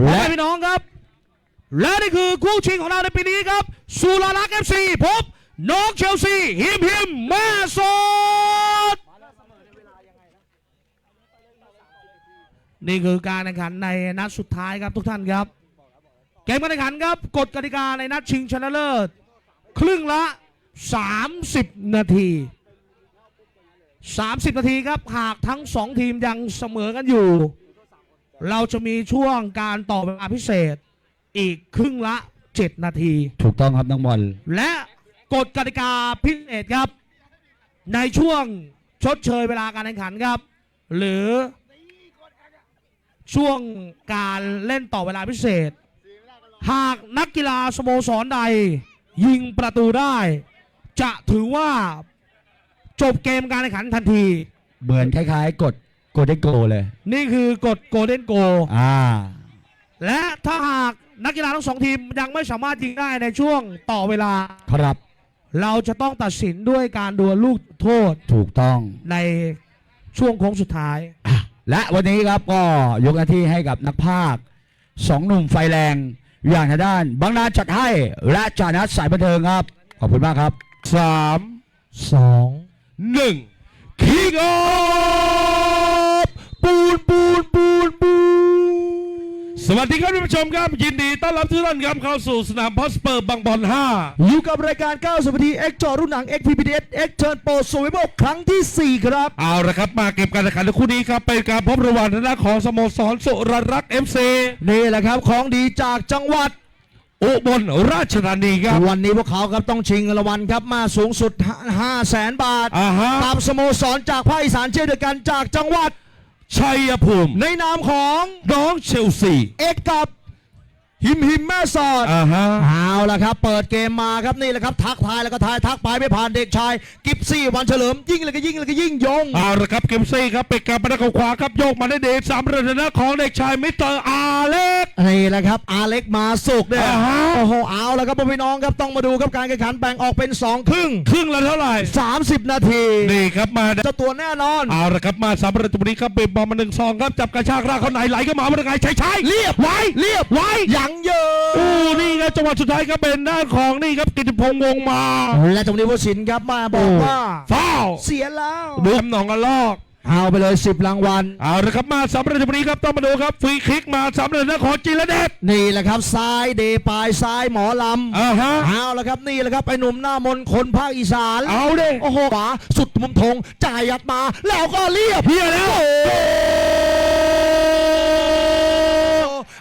และพี่น้องครับ และนี่คือคู่ชิงของเราในปีนี้ครับสุรารักษ์เอฟซีพบน้องเชลซีฮิมฮิมแม่สดนี่คือการแข่งขันในนัดสุดท้ายครับทุกท่านครับ เกมการแข่งขันครับกฎกติกาในนัดชิงชนะเลิศครึ่งละ 30 นาที 30 นาทีครับหากทั้งสองทีมยังเสมอกันอยู่ เราจะมีช่วงการต่อเวลาพิเศษ อีกครึ่งละ 7 นาที ถูกต้องครับน้องบอลและกฎกติกาพิเศษครับ ในช่วงชดเชยเวลาการแข่งขันครับ หรือช่วงการเล่นต่อเวลาพิเศษ หากนักกีฬาสโมสรใด ยิงประตูได้ จะถือว่าจบเกมการแข่งขันทันที เหมือนคล้ายๆกด โกลเด้นโกเลย นี่คือกฎโกลเด้นโก อ่า และถ้าหากนักกีฬาทั้งสองทีมยังไม่สามารถยิงได้ในช่วงต่อเวลา ครับ เราจะต้องตัดสินด้วยการดวลลูกโทษถูกต้อง ในช่วงโค้งสุดท้ายและวันนี้ครับก็ยกหน้าที่ให้กับนักภาคสองหนุ่มไฟแรง อย่างทางด้านบางนาจัดให้ และจานัทสายบันเทิงครับ ขอบคุณมากครับสามสองหนึ่งคิกออฟ ปูนปูนปูนปูนสวัสดีครับท่านผู้ชมครับ ยินดีต้อนรับทุกท่านครับเข้าสู่สนามพอสเปอร์บางบอล5อยู่กับรายการ90นาที X จอรุ่นหนัง X PPDS X Turn Pro Survival ครั้งที่ 4 ครับ เอาละครับมาเก็บการแข่งขันในคู่นี้ครับ เป็นการพบระหว่างทางด้านของสโมสรสุรรักษ์เอฟซีนี่แหละครับของดีจากจังหวัดอุบลราชธานีครับ วันนี้พวกเขาครับต้องชิงเงินรางวัลครับมาสูงสุด 5 0 0แสนบาทอ่าฮะกับสโมสรจากภาคอีสานเช่นเดียวกันจากจังหวัด ชัยภูมิ ในนามของน้องเชลซี เอกกับ หิมหิมแม่สอดอ่าฮะ เอาละครับ เปิดเกมมาครับนี่แหละครับ ทักทายแล้วก็ทายทักไปไม่ผ่านเด็กชาย กิฟซี่วันเฉลิมยิ่งเลยก็ยิ่งเลยก็ยิ่งยง เอาละครับเกมซี่ครับเป็นการประดับขวาครับโยกมาได้เดชสามระดับของเด็กชายมิสเตอร์อาเล็ก นี่แหละครับอาเล็กมาสุกเนี่ยอ่าฮะ โอ้โหเอาละครับพ่อพี่น้องครับต้องมาดูครับการแข่งขันแบ่งออกเป็น2ครึ่ง ครึ่งละเท่าไหร่ 30 นาทีนี่ครับมาเจ้าตัวแน่นอนเอาละครับมาสามประตูนี้ครับเป็นบอลมาหนึ่งซองครับจับกระชากรากเขาไหนไหลเข้ามาว่าไงใช่ใช่เรียบไว้ เรียบไว้ ยังเยออู้นี่ครับจังหวะสุดท้ายครับเป็นด้านของนี่ครับกิติพงษ์วงมา และตรงนี้ผู้สินครับมาบอกว่าฟ้าวเสียแล้วดูหนองกันลอกเอาไปเลย 10 รางวัล เอาละครับมาสามประตูนี้ครับต้องมาดูครับฟรีคิกมาสามประตูของจิรเดชนี่แหละครับซ้ายเดปลายซ้ายหมอลำอ่าฮะเอาละครับนี่แหละครับไอ้หนุ่มหน้ามนต์คนภาคอีสานเอาดิโอ้โหขวาสุดมุมธงจ่ายยัดมา แล้วก็เรียบเพียแล้ว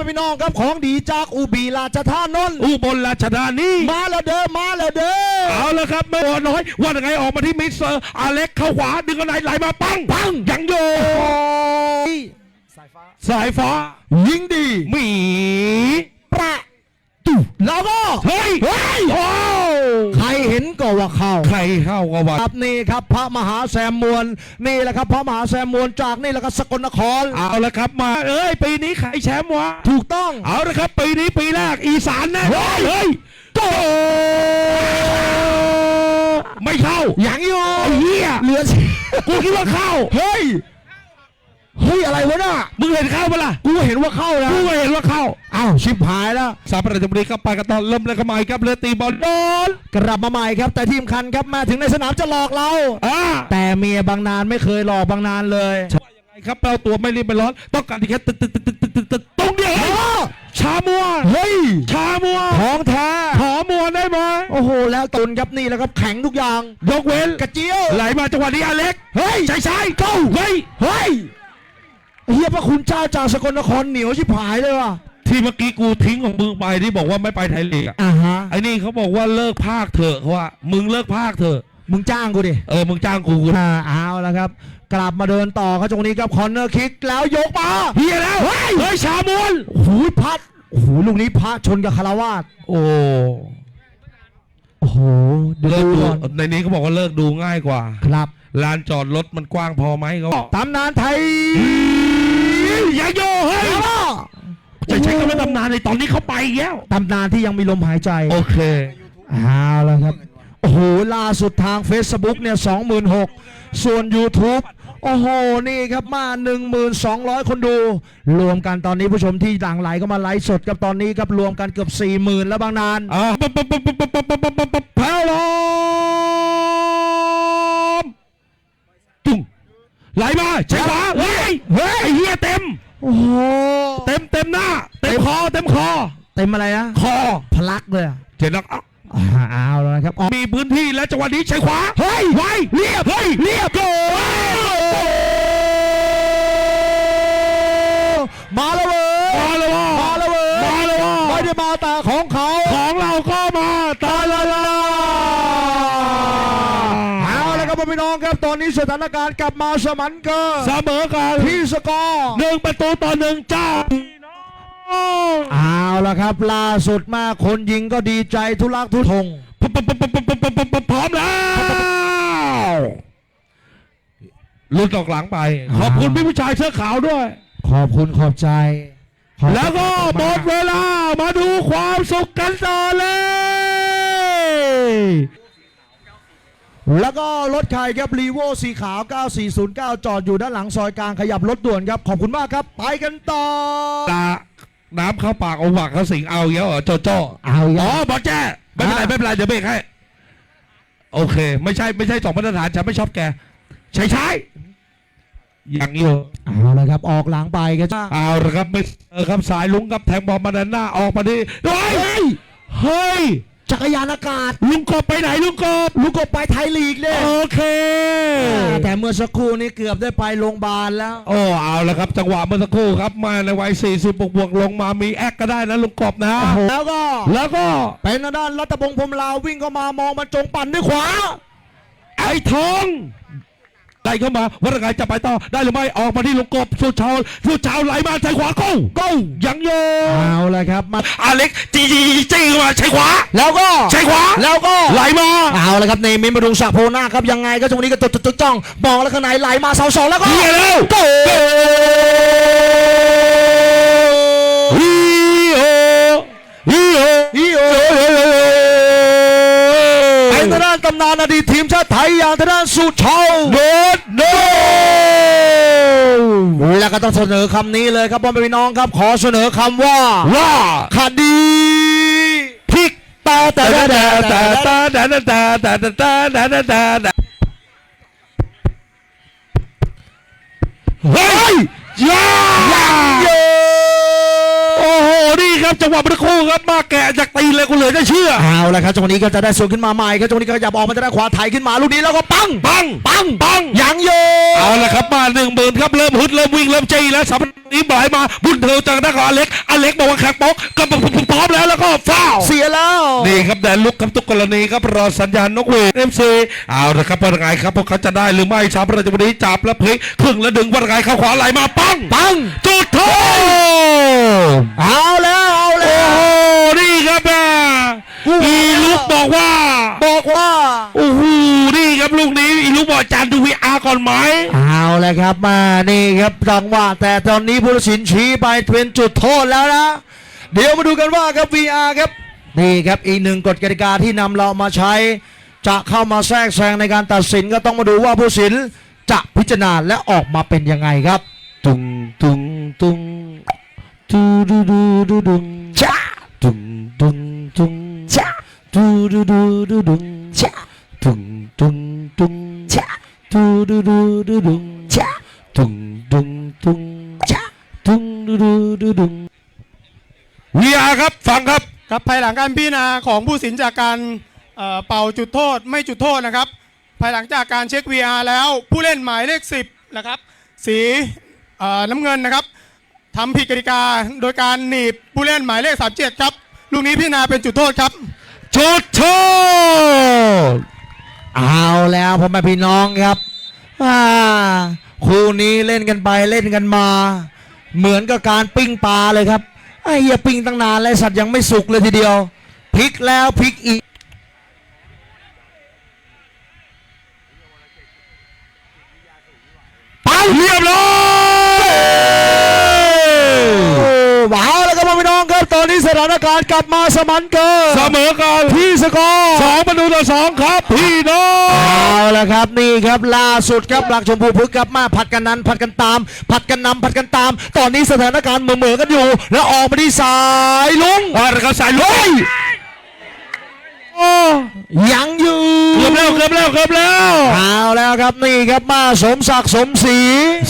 พ่อแม่พี่น้องครับของดีจากอุบีราชธานนท์อุบลราชธานีมาแล้วเด้อมาแล้วเด้อเอาละครับไม่ว่าน้อยว่ายังไงออกมาที่มิสเตอร์อเล็กเข้าขวาดึงกันไหนไหลมาปังปังยังโยโอ้ยสายฟ้ายิงดีหมีประตู แล้วก็เฮ้ยเฮ้ยโอ้ใครเห็นก็ว่าเข้า ใครเข้าก็ว่าครับนี่ครับพระมหาแซมมวลนี่แหละครับ พระมหาแซมมวลจากนี่แหละครับสกลนครเอาละครับมาเอ้ยปีนี้ใครแชมป์วะถูกต้องเอาละครับปีนี้ปีแรกอีสานแน่เฮ้ยเฮ้ยโกไม่เข้ายังอยู่ไอ้เหี้ยเหลือกูคิดว่าเข้าเฮ้ย เฮ้ยอะไรวะน่ะมึงเห็นเข้าปะล่ะกูเห็นว่าเข้านะกูก็เห็นว่าเข้าอ้าวชิบหายแล้วสามประตูนี้ครับไปกันตอนเริ่มเลยกันใหม่ครับเรือตีบอลโดนกลับมาใหม่ครับ แต่ทีมคันครับมาถึงในสนามจะหลอกเราอ่าแต่เมียบางนานไม่เคยหลอกบางนานเลยว่ายังไงครับเราตัวไม่รีบไม่ร้อนต้องการที่แค่ตึ๊ดตึ๊ดตึ๊ดตึ๊ดตึ๊ดตึ๊ดตรงเดียวโอ้ชามัวเฮ้ยชามัวของแท้ขอมัวได้ไหมโอ้โห แล้วตุนครับนี่แหละครับแข็งทุกอย่างยกเว้นกระเจียวไหลมาจังหวะนี้อเล็กเฮ้ยใช่ใช่เก้าเฮ้ยเฮ้ย เฮียพระคุณเจ้าจากสกลนครเหนียวชิบหายเลยว่ะ ที่เมื่อกี้กูทิ้งของมึงไปที่บอกว่าไม่ไปไทยลีกอะอ่าฮะ ไอ้นี่เขาบอกว่าเลิกภาคเถอะเขาว่ามึงเลิกภาคเถอะมึงจ้างกูดิ เออมึงจ้างกูกูอ่าเอาแล้วครับ กลับมาเดินต่อครับตรงนี้ครับคอนเนอร์คิกแล้วยกมาเฮียแล้วเฮ้ยเฮ้ยชามวนโอ้โหพัดโอ้โหลูกนี้พระชนกับคารวาสโอ้โอ้โหเดี๋ยวเลิกดูดูก่อนในนี้เขาบอกว่าเลิกดูง่ายกว่าครับลานจอดรถมันกว้างพอไหมเขาตำนานไทย ยอย่าโยเฮ้ยจะใช้คำว่าตำนานในตอนนี้เขาไปแล้วตำนานที่ยังมีลมหายใจโอเคเอาล้วครับ โอ้โห ล่าสุดทาง Facebook เนี่ย26,000 ส่วน YouTube โอ้โห นี่ครับมา 1,200 คนดู รวมกันตอนนี้ผู้ชมที่ต่างไหลก็มาไลฟ์สดกับตอนนี้ครับรวมกันเกือบ 40,000 แล้วบางนานแพลวลมตุ้ง ไหลมาใช่ขวาเฮ้ยเฮ้ยไอ้เฮียเต็ม โอ้โหเต็มเต็มหน้า เต็มคอเต็มคอ เต็มอะไรนะคอพลักเลยอะเจ็ดนักอะอ่าเอาแล้วนะครับออกมีพื้นที่และจังหวะนี้ใช้ขวาเฮ้ยไวเรียบเฮ้ยเรียบโกมาแล้วเว้ยมาแล้วว่ะมาแล้วเว้ยมาแล้วว่ะไม่ได้มาแต่ของเขาของเราก็มาตาลาลา เอาละครับพี่น้องครับตอนนี้ สถานการณ์กลับมาสมันเกอร์เสมอกันที่สกอร์หนึ่งประตูต่อหนึ่งเจ้าเอาละครับ ล่าสุดมากคนยิงก็ดีใจทุลักทุทงพร้อมพร้อมแล้วลุดออกหลังไป ขอบคุณพี่ผู้ชายเสื้อขาวด้วย ขอบคุณขอบใจขอบคุณแล้วก็หมดเวลามาดูความสุขกันต่อเลย แล้วก็รถใครครับรีโวสีขาว 9409 จอดอยู่ด้านหลังซอยกลางขยับรถด่วนครับ ขอบคุณมากครับ ไปกันต่อตาน้ำเข้าปากเอาหวักเขาสิงเอาเยอะเหรอโจโจ้เอาอ๋อย่าอบอลแจ้ไม่เป็นไรอะไม่เป็นไรเดี๋ยวเบรกให้ โอเค ไม่ใช่ไม่ใช่สองมาตรฐานฉันไม่ชอบแก ใช้ใช้อย่างนี้เหรอ เอาละครับออกหลังไปครับเอาละครับไม่เออครับสายลุงครับแทงบอลมาด้านหน้าออกมาดิเฮ้ยเฮ้ย จักรยานอากาศ ลุงกบไปไหนลุงกบลูกกบไปไทยลีกเนี่ยโอเคแต่เมื่อสักครู่นี้เกือบได้ไปโรงพยาบาลแล้ว โอ้เอาละครับ จังหวะเมื่อสักครู่ครับมาในวัย 40 บวกบวกๆลงมามีแอคก็ได้นะลุงกบนะแล้วก็แล้วก็เป็นทางด้านรัตพงษ์พรหมลาววิ่งเข้ามามองมันจงปั่นด้วยขวาไอ้ทอง ได้เข้ามาวัดไงจะไปต่อได้หรือไม่ออกมาที่ลุงกบสุดเชาวสุดเชาวไหลมาใช้ขวาก้ก้ยังโยเอาละครับมาอาเล็กจีจีจี้เข้ามาใช้ขวา แล้วก็ใช้ขวาแล้วก็ไหลมาเอาละครับเนมินมาดุงศักดิ์โพนาครับยังไงก็ตรงนี้ก็จดจดจ้องมองแล้วข้างในไหลมาเสาสองแล้วก็เฮียแล้วโกฮีโอฮีโออีโอเป็น ทางด้านตำนานอดีตทีมชาติไทยอย่างทางด้านสุชาวโดดโดแล้วก็ต้องเสนอคำนี้เลยครับพ่อแม่พี่น้องครับขอเสนอคำว่าว่าคดีพลิกตาแต่แต่แต่แต่แต่แต่แต่แต่แต่แต่แต่แต่แต่แต่แต่แต่เฮ้ยยาโยโอ้โหนี่ ครับจังหวะเมื่อครู่ครับมาแกะจากตีนเลยกูเหลือจะเชื่อเอาละครับจังหวะนี้ก็จะได้สวนขึ้นมาใหม่ครับจังหวะนี้ก็ขยับออกมาจะได้ขวาไถขึ้นมาลูกนี้แล้วก็ปังปังปังปังยังโยเอาละครับมาหนึ่งหมื่นครับเริ่มฮึดเริ่มวิ่งเริ่มจี้แล้วสำหรับนี้บ่ายมาบุญเธอจากนักอเล็กอเล็กบอกว่าแขกป๊อกก็พร้อมแล้วแล้วก็ฟ้าวเสียแล้วนี่ครับแดนลุกครับทุกกรณีครับรอสัญญาณนกเวทเอ็มซีเอาละครับว่าไงครับพวกเขาจะได้หรือไม่ชาวประจำวันนี้จับแล้วพลิกครึ่งแล้วดึงว่าไงเข้าขวาไหลมาปังปังจุดโทษเอาแล้ว อีลุกบอกว่า บอกว่า โอ้โห นี่ครับลูกนี้ อีลุกบอกอาจารย์ดูวีอาร์ก่อนไหม เอาเลยครับมา นี่ครับจังหวะแต่ตอนนี้ผู้ตัดสินชี้ไปเป็นจุดโทษแล้วนะ เดี๋ยวมาดูกันว่าครับ VR ครับ นี่ครับอีกหนึ่งกฎกติกาที่นำเรามาใช้ จะเข้ามาแทรกแซงในการตัดสินก็ต้องมาดูว่าผู้ตัดสินจะพิจารณาและออกมาเป็นยังไงครับ ตุงตุงตุงตูดูดูดูดุงจ้าตุงตุง ตุงจ้าตูดูดูดูดุงจ้าตุงตุงตุงจ้าตูดูดูดูดุงจ้าตุงตุงตุงจ้าตุงดูดูดูดุงวีอาร์ครับฟังครับครับภายหลังการพิจารณาของผู้สินจากการเอ่อเป่าจุดโทษไม่จุดโทษนะครับ ภายหลังจากการเช็ค VR แล้วผู้เล่นหมายเลข 10 นะครับ สีเอ่อน้ำเงินนะครับทำผิดกติกาโดยการหนีบผู้เล่นหมายเลข 37 ครับ ลูกนี้พิจารณาเป็นจุดโทษครับ จุดโทษ เอาแล้วพ่อแม่พี่น้องครับคู่นี้เล่นกันไปเล่นกันมา เหมือนกับการปิ้งปลาเลยครับไอ้เหี้ยปิ้งตั้งนานแล้วสัตว์ยังไม่สุกเลยทีเดียวพลิกแล้วพลิกอีกเรียบร้อย ถานการณ์กลับมาสมันเกินเสมอกันที่สกอร์สองประตูต่อสองครับพี่น้องเอาละครับนี่ครับล่าสุดครับหลักชมพูพึกษ์ครับมาผัดกันนั้นผัดกันตาม ผัดกันนำผัดกันตาม ตอนนี้สถานการณ์เหมือๆกันอยู่ แล้วออกมาที่สายลุงอ่าแล้วก็สายลุย ยังอยู่เกือบแล้วเกือบแล้วเกือบแล้วเอาแล้วครับนี่ครับมาสมศักดิ์สมศรี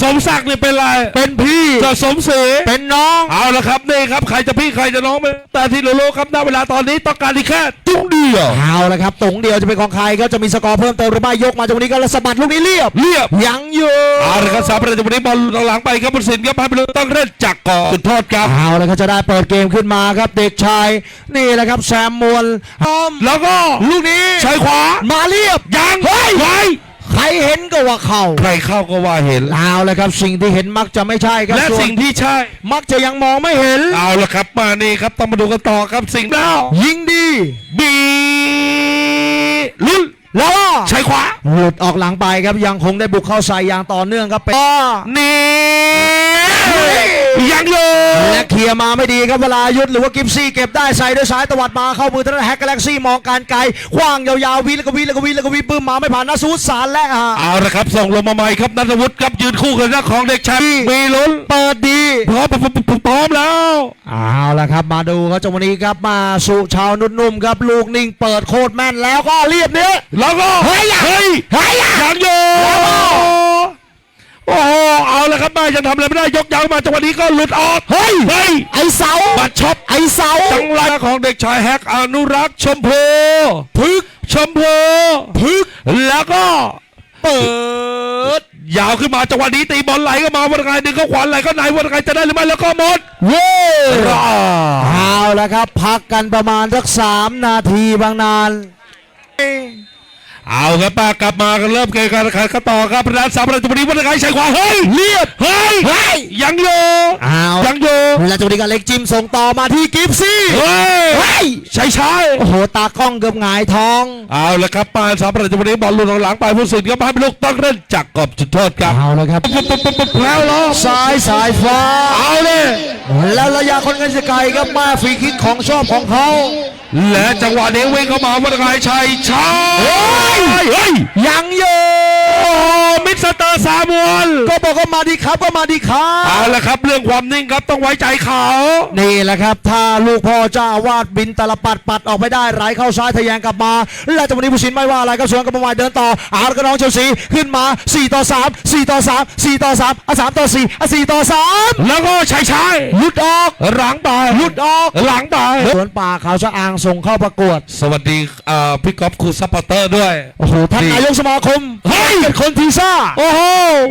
สมศักดิ์นี่เป็นไรเป็นพี่จะสมศรีเป็นน้องเอาละครับนี่ครับใครจะพี่ใครจะน้องไม่แต่ที่รู้ๆครับณเวลาตอนนี้ต้องการอีกแค่ตุ้งเดียวเอาละครับตรงเดียวจะเป็นของใครก็จะมีสกอร์เพิ่มเติมหรือไม่ยกมาจากวันนี้ก็แล้วสะบัดลูกนี้เรียบเรียบยังอยู่เอาละครับสามประตูวันนี้บอลหลังไปครับบุญสินครับให้ไปเลยต้องเล่นจักรก่อนจุดโทษครับเอาละครับจะได้เปิดเกมขึ้นมาครับเด็กชายนี่แหละครับแซมมวลอ้อมแล้วก็ลูกนี้ใช้ขวามาเรียบยังเฮ้ยไว้ใครเห็นก็ว่าเข้าใครเข้าก็ว่าเห็น เอาละครับ สิ่งที่เห็นมักจะไม่ใช่ครับและส่วนสิ่งที่ใช่ มักจะยังมองไม่เห็น เอาละครับมานี่ครับต้องมาดูกันต่อครับสิ่งแล้วยิงดีบีลุ้นแล้วก็ใช้ขวาหลุดออกหลังไปครับยังคงได้บุกเข้าใส่อย่างต่อเนื่องครับเป็น นี่ ยังอยู่และเคลียร์มาไม่ดีครับเวลายุทธหรือว่ากิฟซี่เก็บได้ใส่ด้วยสายตวัดมาเข้ามือทางด้านแฮกกาแล็กซี่มองการไกลขว้างยาวๆวิแล้วก็วิแล้วก็วิแล้วก็วิปื้มมาไม่ผ่านนาซูสารและอ่าเอาละครับ ส่งลงมาใหม่ครับนัทวุฒิครับยืนคู่กับเจ้าของเด็กชายมีลุ้นเปิดดีพร้อมพร้อมพร้อมพร้อมแล้วเอาละครับมาดูครับจังหวะนี้ครับมาสู่ชาวนุ่มๆครับลูกนิ่งเปิดโคตรแม่นแล้วก็เรียบเนี้ยแล้วก็เฮ้ยเฮ้ยเฮ้ยยังอยู่ โอ้โหเอาละครับแม่ยังทำอะไรไม่ได้ยกยาวมาจังหวะนี้ก็หลุดออกเฮ้ย เฮ้ยไอเสาบัดช็อปไอเสาจังไรของเด็กชายแฮกอนุรักษ์ชมพูพึกชมพูพึกแล้วก็เปิด ยาวขึ้นมาจังหวะนี้ตีบอลไหลก็มาวันไงดึงเข้าขวาไหลก็ไหนวันไงจะได้หรือไม่แล้วก็หมดเว้รอเอาละครับ พักกันประมาณสักสามนาทีบางนาน เอาครับป้ากลับมากันเริ่มเกมการแข่งขันกันต่อครับร้านสามประตูวันนี้วันไงใช้ขวาเฮ้ยเรียบเฮ้ยเฮ้ยยังอยู่เอายังอยู่แล้วจังหวะนี้ก็เล็กจิมส่งต่อมาที่กิฟซี่เฮ้ยเฮ้ยใช้ใช้โอ้โหตากล้องเกือบหงายท้องเอาละครับป้าสามประตูวันนี้บอลหลุดหลังไปผู้สินก็ให้เป็นลูกต้องเล่นจักรกอบจุดโทษครับเอาละครับปุ๊บปุ๊บปุ๊บปุ๊บแล้วเหรอซ้ายสายฟ้าเอาเลยแล้วระยะคนกันจะไกลครับมาฟรีคิกของชอบของเขาและจังหวะนี้วิ่งเข้ามาวันไงชัยช้าเฮ้ยเฮ้ยยังอยู่โอ้โหมิสเตอร์สามวลก็บอกว่ามาดีครับก็มาดีครับเอาละครับ เรื่องความนิ่งครับต้องไว้ใจเขา นี่แหละครับ ถ้าลูกพ่อเจ้าอาวาดบินตลปัดปัดออกไปได้ไหลเข้าซ้ายทะแยงกลับมา และจังหวะนี้ผู้สินไม่ว่าอะไรก็สวนกับประมาเดินต่อเอาละก็น้องเชลซีขึ้นมา 4 ต่อ 3 4 ต่อ 3 4 ต่อ 3อะ3ต่อ4อะ4ต่อ 3 แล้วก็ชัยชัยหลุดออกหลังไปหลุดออกหลังไปสวนป่าเขาชะอางส่งเข้าประกวด สวัสดีอ่าพี่ก๊อฟครูซัพพอร์เตอร์ด้วยโอ้โหท่านนายกสมาคมเฮ้ยเป็นคนทีซ่าโอ้โห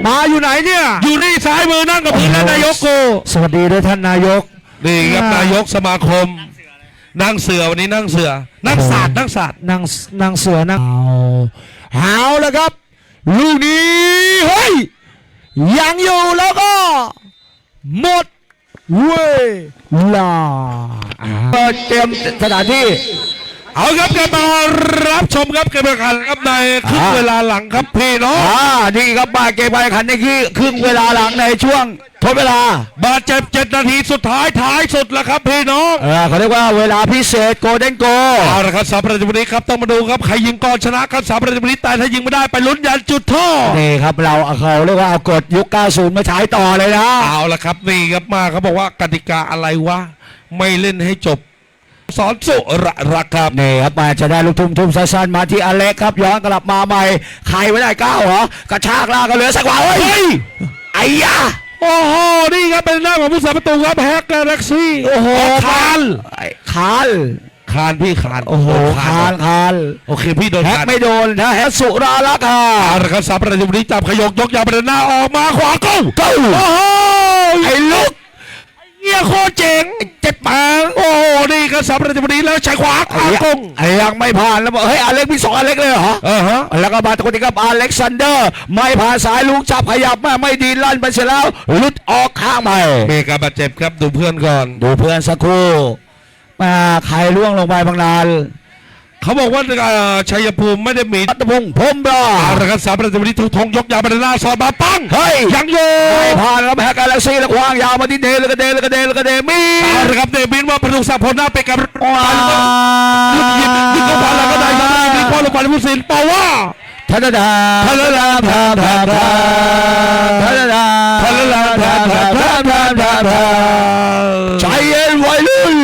มาอยู่ไหนเนี่ย อยู่นี่ซ้ายมือนั่งกับพื้นนั่นนายกกูสวัสดีด้วยท่านนายกนี่ครับนายกสมาคม นั่งเสือวันนี้นั่งเสือนั่งศาสตร์นั่งศาสตร์นางนางเสือนางเอาเอาแล้วครับ ลูกนี้เฮ้ยยังอยู่แล้วก็ หมดเว้ยลาเปิดเตรียมสถานที่ เอาครับกลับมารับชมครับเกมการแข่งขันครับในครึ่งอ่า เวลาหลังครับพี่น้องอ่านี่ครับมาเกมการแข่งขันในคือครึ่งเวลาหลังในช่วงทดเวลาบาดเจ็บเจ็ดนาทีสุดท้ายท้ายสุดแล้วครับพี่น้องเออเขาเรียกว่าเวลาพิเศษโกลเด้นโกเอาละครับสามประตูวันนี้ครับต้องมาดูครับใครยิงก่อนชนะครับสามประตูวันนี้แต่ถ้ายิงไม่ได้ไปลุ้นยันจุดโทษนี่ครับเราเอาเขาเรียกว่าเอากฎยุค 90 มาใช้ต่อเลยนะ เอาละครับนี่ครับมาเขาบอกว่ากติกาอะไรวะไม่เล่นให้จบ สอนสุระรักครับนี่ครับมาจะได้ลูกทุ่มทุ่มสั้นๆมาที่อเล็กครับย้อนกลับมาใหม่ใครไม่ได้ก้าวเหรอกระชากลากกันเหลือสักว่าเฮ้เฮ้ยยไอ้ยาโอ้โหนี่ครับเป็นหน้าของผู้สาประตูครับแฮกกาแล็กซี่โอ้โหคานไอ้คานคานพี่คานโอ้โหคานคานโอเคพี่โดนแฮกคานไม่โดนนะแฮกสุราลักษ์อะเอาละครับสามประตูวันนี้จับขยกยกยาวไปด้านหน้าออกมาขวาเก้าเก้าโอ้โหไอ้ลูก เงี้ยโคตรเจ๋งเจ็ดแปงโอ้โหนี่ครับสามประตูวันนี้แล้วใช้ขวาไอ้ขวายังกงไอ้ยังไม่ผ่านแล้วบอกเฮ้ยอเล็กมีสองอเล็กเลยเหรอเออฮะแล้วก็มาตรงนี้ครับอเล็กซานเดอร์ไม่ผ่านสายลูกจับขยับมาไม่ดีลั่นไปเสียแล้วหลุดออกข้างไปเมกาบาดเจ็บครับดูเพื่อนก่อน ดูเพื่อนสักครู่มาใครล่วงลงไปบางนาน เขาบอกว่าเอ่อชัยภูมิไม่ได้มีรัตพงษ์พรหมราเอาละครับสามประตูนี้ทุกทงยกยาวบรรณาสอดมาปังเฮ้ยยังโยไม่ผ่านแล้วแพ้กาแล็กซี่แล้วควางยาวมาที่เดแล้วก็เดแล้วก็เดแล้วก็เดมีเอาละครับเดวินว่าประตูสักพลหน้าไปกับว้ายิงยิงยิงเข้าผ่านแล้วก็ได้ครับยิงเข้าลงไปผู้สินเปล่าว่าทัดดาทัดดาทัดดาทัดดาทัดดาทัดดาทัดดาทัดดาใจเย็นวัยรุ่น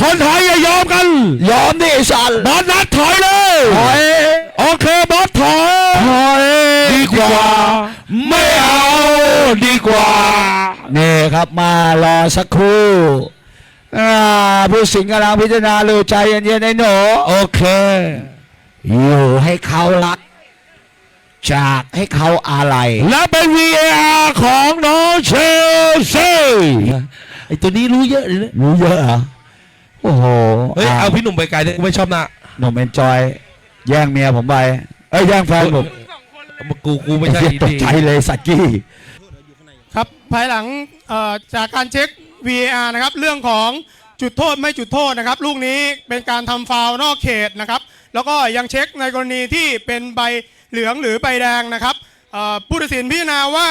คนไทยอย่ายอมกัน ยอมดิสัน บอลนัดถอยเลย ถอย โอเคบอสถอย ถอย ดี กว่า ไม่เอาดีกว่า นี่ครับมารอสักครู่อ่าผู้สิงห์กำลังพิจารณาเลยใจเย็นๆไอ้หนูโอเค อยู่ให้เขารัก จากให้เขาอะไร และเป็น VAR ของน้องเชลซีไอตัวนี้รู้เยอะเลยนะรู้เยอะเหรอโอ้โหเฮ้ย เอาพี่หนุ่มไปไกลเลยกูไม่ชอบหนะหนุ่มเอนจอย แย่งเมียผมไป เอ้ย แย่งแฟนผม กูกูไม่ใช่เหี้ยตกดีใจเลยสักกี้ ครับภายหลังเอ่อจากการเช็ค VAR นะครับเรื่องของจุดโทษไม่จุดโทษนะครับ ลูกนี้เป็นการทำฟาวล์นอกเขตนะครับ แล้วก็ยังเช็คในกรณีที่เป็นใบเหลืองหรือใบแดงนะครับเอ่อผู้ตัดสินพิจารณาว่า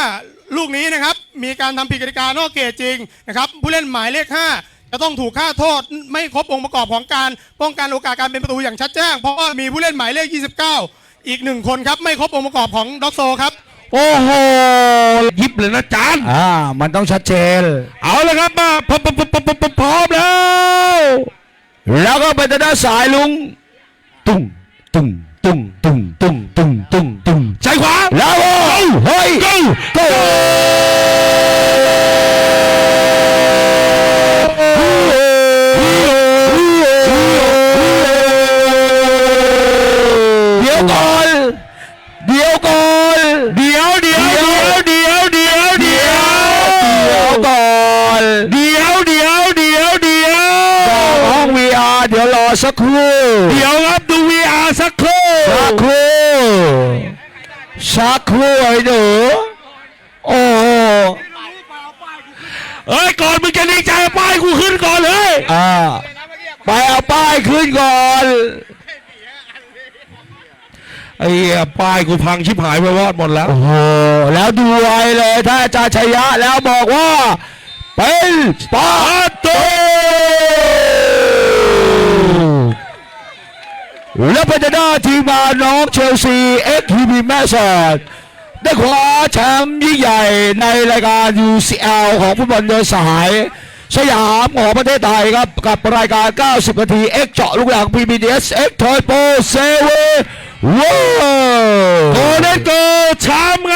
ลูกนี้นะครับมีการทำผิดกติกานอกเขตจริงนะครับผู้เล่นหมายเลข 5 จะต้องถูกค่าโทษไม่ครบองค์ประกอบของการป้องกันโอกาสการเป็นประตูอย่างชัดแจ้ง เพราะว่ามีผู้เล่นหมายเลข 29 อีกหนึ่งคนครับไม่ครบองค์ประกอบของด็อกโซครับ โอ้โหยิบเลยนะจานอ่า มันต้องชัดเจน เอาละครับมาพร้อมพร้อมพร้อมพร้อมพร้อมแล้ว แล้วก็ไปทางด้านสายลุง ตุ้งตุ้งตุ้งตุ้งตุ้งตุ้งตุ้งตุ้งใจขวาแล้วโอ้เฮ้ย go โก ไอ้ป้ายกูพังชิบหายไปวอดหมดแล้ว โอ้โห แล้วดูไว้เลยถ้าอาจารย์ชัยยะแล้วบอกว่าเป็นปาโตและเป็นหน้าทีมงานน้องเชลซีเอ็กทีบีแม่สอดได้คว้าแชมป์ยิ่งใหญ่ในรายการ UCL ของฟุตบอลเดินสาย สยามของประเทศไทยครับ กับรายการ 90 นาที X เจาะลูกหลัง PBDS X ทอยโปเซเว 우와! 보낼 거 참가!